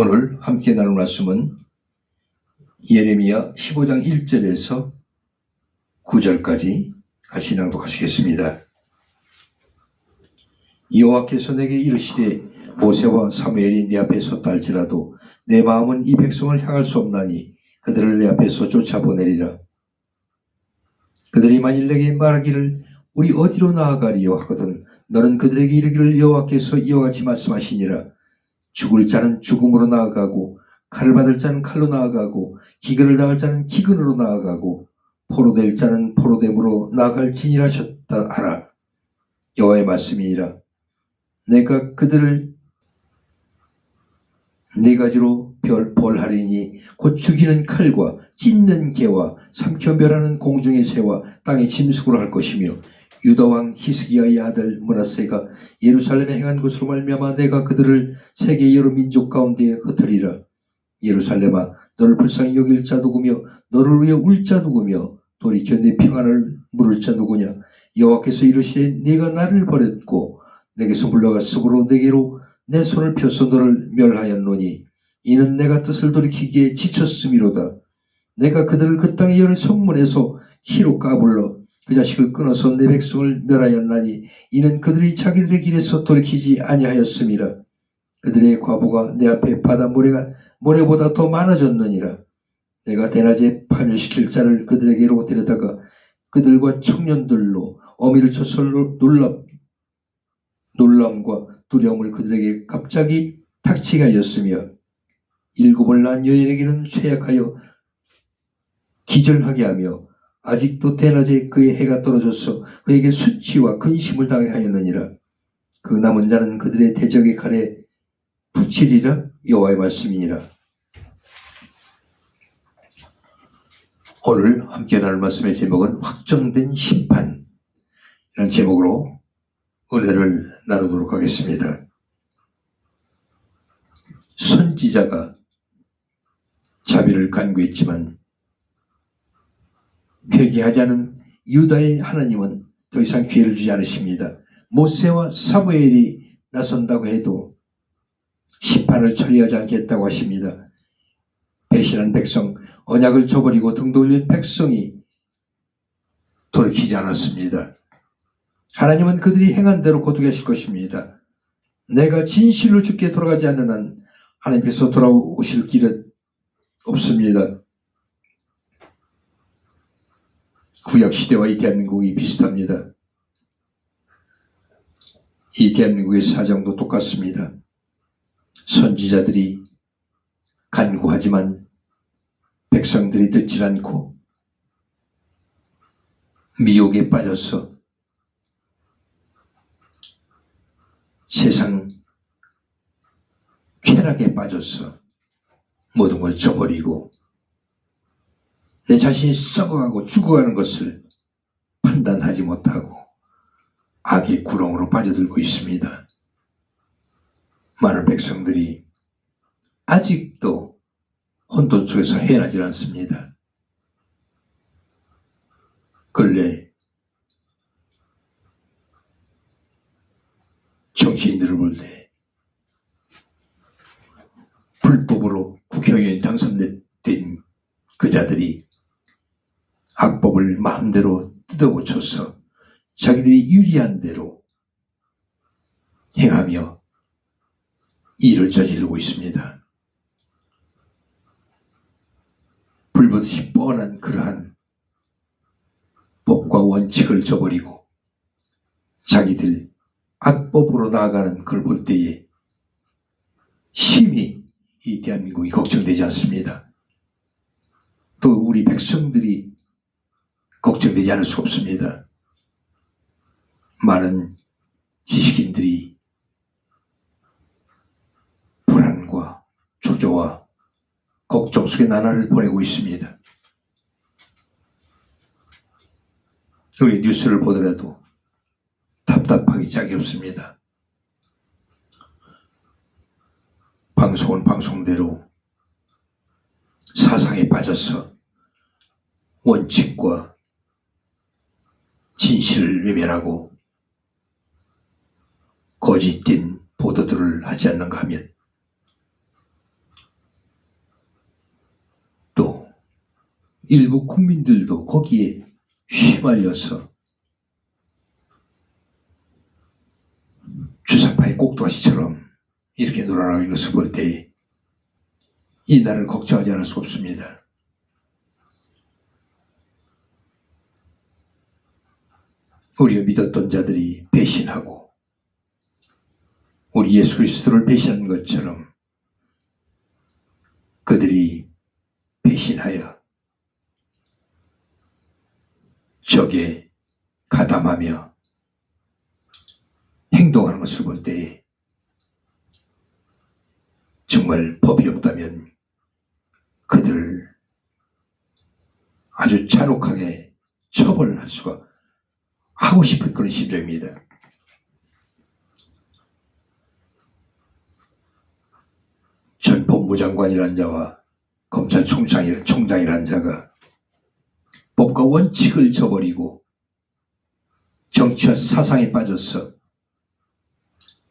오늘 함께 나눌 말씀은 예레미야 15장 1절에서 9절까지 같이 낭독하시겠습니다. 여호와께서 내게 이르시되 모세와 사무엘이 내 앞에 섰다 할지라도 내 마음은 이 백성을 향할 수 없나니 그들을 내 앞에서 쫓아보내리라. 그들이 만일 내게 말하기를 우리 어디로 나아가리요 하거든 너는 그들에게 이르기를 여호와께서 이와 같이 말씀하시니라 죽을 자는 죽음으로 나아가고 칼을 받을 자는 칼로 나아가고 기근을 당할 자는 기근으로 나아가고 포로될 자는 포로됨으로 나아갈지니라 하셨다 하라. 여호와의 말씀이니라. 내가 그들을 네 가지로 별 벌하리니 곧 죽이는 칼과 찢는 개와 삼켜 멸하는 공중의 새와 땅의 짐승으로 할 것이며 유다 왕 히스기야의 아들 문하세가 예루살렘에 행한 것으로 말미암아 내가 그들을 세계 여러 민족 가운데 흩으리라. 예루살렘아 너를 불쌍히 여길 자 누구며 너를 위해 울 자 누구며 돌이켜 내 평안을 물을 자 누구냐? 여호와께서 이르시되 네가 나를 버렸고 내게서 물러가 습으로 내게로 내 손을 펴서 너를 멸하였노니 이는 내가 뜻을 돌이키기에 지쳤음이로다. 내가 그들을 그 땅의 여러 성문에서 희로 까불러 그 자식을 끊어서 내 백성을 멸하였나니 이는 그들이 자기들의 길에서 돌이키지 아니하였음이라. 그들의 과부가 내 앞에 바다 모래가 모래보다 더 많아졌느니라. 내가 대낮에 파멸시킬 자를 그들에게로 데려다가 그들과 청년들로 어미를 쳐서 놀람 놀람과 두려움을 그들에게 갑자기 닥치게 하였으며 일곱을 낳은 여인에게는 죄악하여 기절하게 하며 아직도 대낮에 그의 해가 떨어져서 그에게 수치와 근심을 당하게 하였느니라. 그 남은 자는 그들의 대적의 칼에 붙이리라 여호와의 말씀이니라. 오늘 함께 나눌 말씀의 제목은 확정된 심판 이런 제목으로 은혜를 나누도록 하겠습니다. 선지자가 자비를 간구했지만 회개하지 않은 유다의 하나님은 더 이상 기회를 주지 않으십니다. 모세와 사무엘이 나선다고 해도 심판을 처리하지 않겠다고 하십니다. 배신한 백성, 언약을 저버리고 등 돌린 백성이 돌이키지 않았습니다. 하나님은 그들이 행한 대로 고두게 하실 것입니다. 내가 진실로 죽게 돌아가지 않는 한 하나님께서 돌아오실 길은 없습니다. 구약 시대와 이 대한민국이 비슷합니다. 이 대한민국의 사정도 똑같습니다. 선지자들이 간구하지만 백성들이 듣질 않고 미혹에 빠져서 세상 쾌락에 빠져서 모든 걸 저버리고 내 자신이 썩어가고 죽어가는 것을 판단하지 못하고 악의 구렁으로 빠져들고 있습니다. 많은 백성들이 아직도 혼돈 속에서 헤어나질 않습니다. 근래 정치인들을 볼 때 불법으로 국회의원 당선된 그 자들이 악법을 마음대로 뜯어고쳐서 자기들이 유리한 대로 행하며 일을 저지르고 있습니다. 불보듯이 뻔한 그러한 법과 원칙을 저버리고 자기들 악법으로 나아가는 걸 볼 때에 심히 이 대한민국이 걱정되지 않습니다. 또 우리 백성들이 걱정되지 않을 수 없습니다. 많은 지식인들이 불안과 조조와 걱정 속의 나날을 보내고 있습니다. 우리 뉴스를 보더라도 답답하기 짝이 없습니다. 방송은 방송대로 사상에 빠져서 원칙과 진실을 외면하고 거짓된 보도들을 하지 않는가 하면 또 일부 국민들도 거기에 휘말려서 주사파의 꼭두아시처럼 이렇게 놀아나는 것을 볼 때 이 나라를 걱정하지 않을 수 없습니다. 우리가 믿었던 자들이 배신하고 우리 예수 그리스도를 배신한 것처럼 그들이 배신하여 적에 가담하며 행동하는 것을 볼때 정말 법이 없다면 그들을 아주 잔혹하게 처벌할 수가 하고 싶은 그런 심정입니다. 전 법무장관이란 자와 검찰총장이란 총장이란 자가 법과 원칙을 저버리고 정치와 사상에 빠져서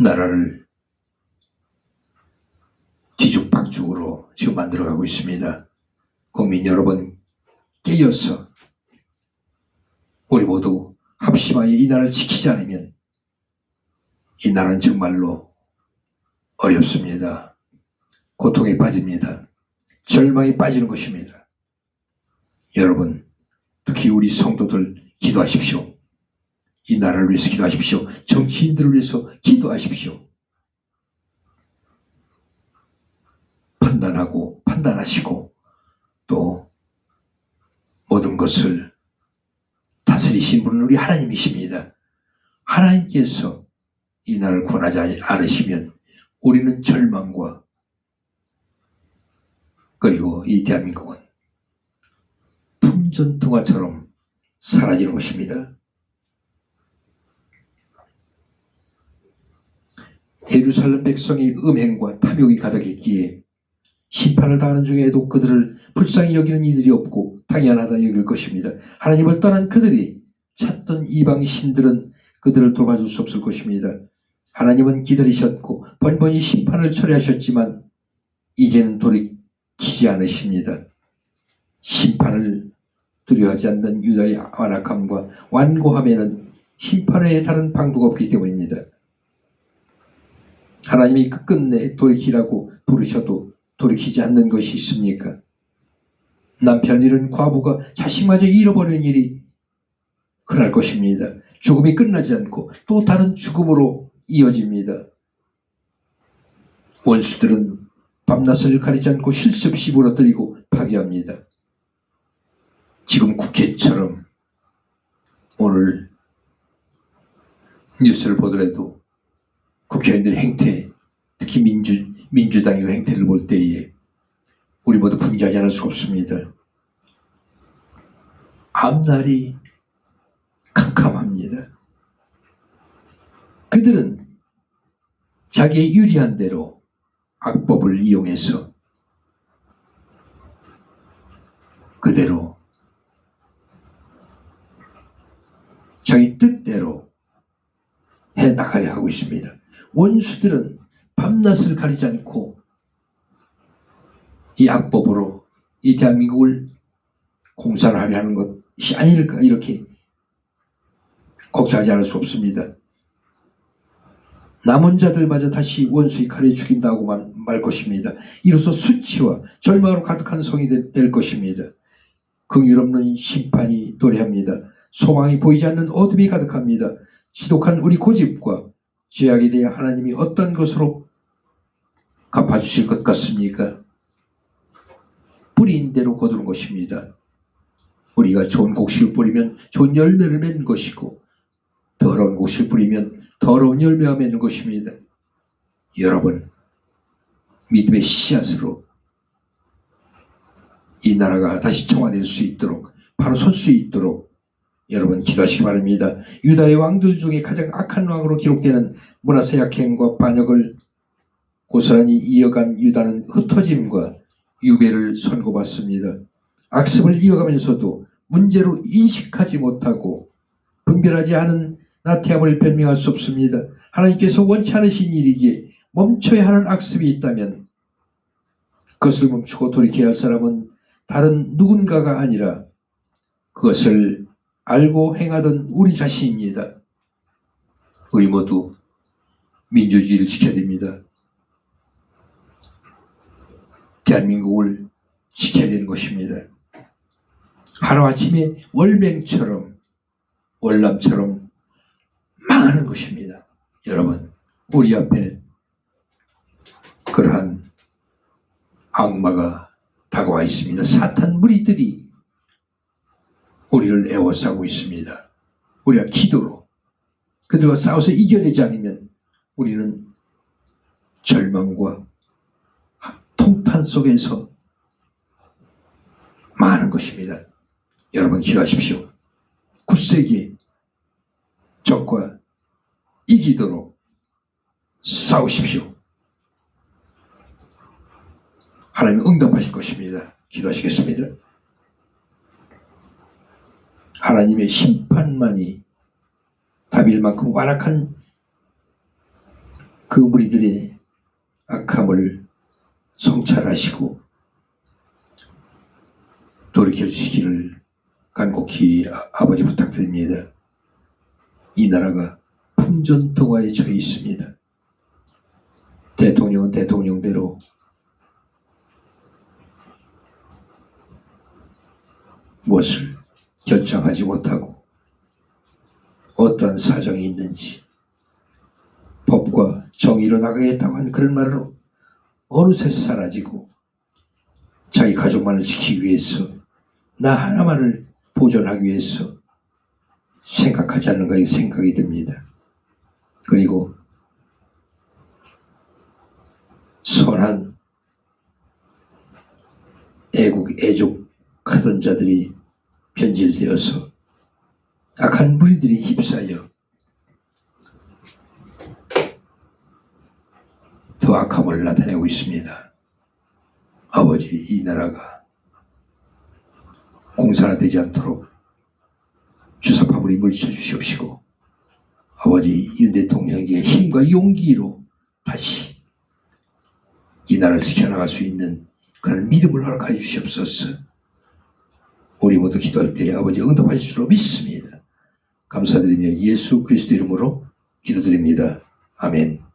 나라를 뒤죽박죽으로 지금 만들어가고 있습니다. 국민 여러분 깨어서 합심하여 이 나라를 지키지 않으면 이 나라는 정말로 어렵습니다. 고통에 빠집니다. 절망에 빠지는 것입니다. 여러분, 특히 우리 성도들 기도하십시오. 이 나라를 위해서 기도하십시오. 정치인들을 위해서 기도하십시오. 판단하고 판단하시고 또 모든 것을 다스리신 분은 우리 하나님이십니다. 하나님께서 이 나라를 권하지 않으시면 우리는 절망과 그리고 이 대한민국은 품전등화처럼 사라지는 것입니다. 예루살렘 백성의 음행과 탐욕이 가득했기에 심판을 당하는 중에도 그들을 불쌍히 여기는 이들이 없고 당연하다 여길 것입니다. 하나님을 떠난 그들이 찾던 이방 신들은 그들을 돌봐줄 수 없을 것입니다. 하나님은 기다리셨고 번번이 심판을 처리하셨지만 이제는 돌이키지 않으십니다. 심판을 두려워하지 않는 유다의 완악함과 완고함에는 심판에 다른 방도가 없기 때문입니다. 하나님이 끝끝내 돌이키라고 부르셔도 돌이키지 않는 것이 있습니까? 남편 잃은 과부가 자식마저 잃어버리는 일이 그럴 것입니다. 죽음이 끝나지 않고 또 다른 죽음으로 이어집니다. 원수들은 밤낮을 가리지 않고 실수 없이 무너뜨리고 파괴합니다. 지금 국회처럼 오늘 뉴스를 보더라도 국회의원들 행태, 특히 민주, 민주당의 그 행태를 볼 때에 우리 모두 분개하지 않을 수가 없습니다. 앞날이 합니다. 그들은 자기의 유리한 대로 악법을 이용해서 그대로 자기 뜻대로 해 나가려 하고 있습니다. 원수들은 밤낮을 가리지 않고 이 악법으로 이 대한민국을 공사를 하려 하는 것이 아닐까 이렇게 걱정하지 않을 수 없습니다. 남은 자들마저 다시 원수의 칼에 죽인다고만 말 것입니다. 이로써 수치와 절망으로 가득한 성이 되- 될 것입니다. 긍휼없는 심판이 도래합니다. 소망이 보이지 않는 어둠이 가득합니다. 지독한 우리 고집과 죄악에 대해 하나님이 어떤 것으로 갚아주실 것 같습니까? 뿌린 대로 거두는 것입니다. 우리가 좋은 곡식을 뿌리면 좋은 열매를 맺는 것이고 더러운 곡식을 뿌리면 더러운 열매가 맺는 것입니다. 여러분 믿음의 씨앗으로 이 나라가 다시 청화될 수 있도록 바로 설 수 있도록 여러분 기도하시기 바랍니다. 유다의 왕들 중에 가장 악한 왕으로 기록되는 문하세 약행과 반역을 고스란히 이어간 유다는 흩어짐과 유배를 선고받습니다. 악습을 이어가면서도 문제로 인식하지 못하고 분별하지 않은 나태함을 변명할 수 없습니다. 하나님께서 원치 않으신 일이기에 멈춰야 하는 악습이 있다면 그것을 멈추고 돌이켜야 할 사람은 다른 누군가가 아니라 그것을 알고 행하던 우리 자신입니다. 우리 모두 민주주의를 지켜야 됩니다. 대한민국을 지켜야 되는 것입니다. 하루아침에 월맹처럼 월남처럼 망 하는 것입니다. 여러분, 우리 앞에 그러한 악마가 다가와 있습니다. 사탄 무리들이 우리를 애워싸고 있습니다. 우리가 기도로 그들과 싸워서 이겨내지 않으면 우리는 절망과 통탄 속에서 많은 것입니다. 여러분 기도하십시오. 굳세게 적과 이기도록 싸우십시오. 하나님 응답하실 것입니다. 기도하시겠습니다. 하나님의 심판만이 답일 만큼 완악한 그 무리들의 악함을 성찰하시고 돌이켜 주시기를 간곡히 아- 아버지 부탁드립니다. 이 나라가 풍전등화에 처해 있습니다. 대통령은 대통령대로 무엇을 결정하지 못하고 어떠한 사정이 있는지 법과 정의로 나가겠다고 한 그런 말로 어느새 사라지고 자기 가족만을 지키기 위해서 나 하나만을 보존하기 위해서 생각하지 않는가 이 생각이 듭니다. 그리고 선한 애국 애족하던 자들이 변질되어서 악한 무리들이 휩싸여 더 악함을 나타내고 있습니다. 아버지, 이 나라가 공산화되지 않도록 주사파물이 물리쳐 주시옵시고 아버지 윤 대통령에게 힘과 용기로 다시 이 나라를 지켜나갈 수 있는 그런 믿음을 허락하여 주시옵소서. 우리 모두 기도할 때 아버지 응답하실 줄로 믿습니다. 감사드리며 예수 그리스도 이름으로 기도드립니다. 아멘.